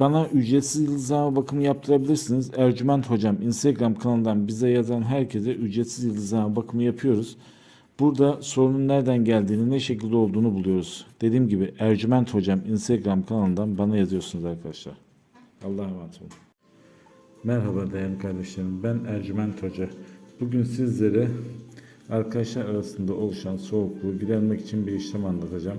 bana ücretsiz yıldızlama bakımı yaptırabilirsiniz. Ercüment Hocam Instagram kanalından bize yazan herkese ücretsiz yıldızlama bakımı yapıyoruz. Burada sorunun nereden geldiğini, ne şekilde olduğunu buluyoruz. Dediğim gibi Ercüment Hocam Instagram kanalından bana yazıyorsunuz arkadaşlar. Allah'a emanet olun. Merhaba değerli kardeşlerim. Ben Ercüment Hoca. Bugün sizlere arkadaşlar arasında oluşan soğukluğu gidermek için bir işlem anlatacağım.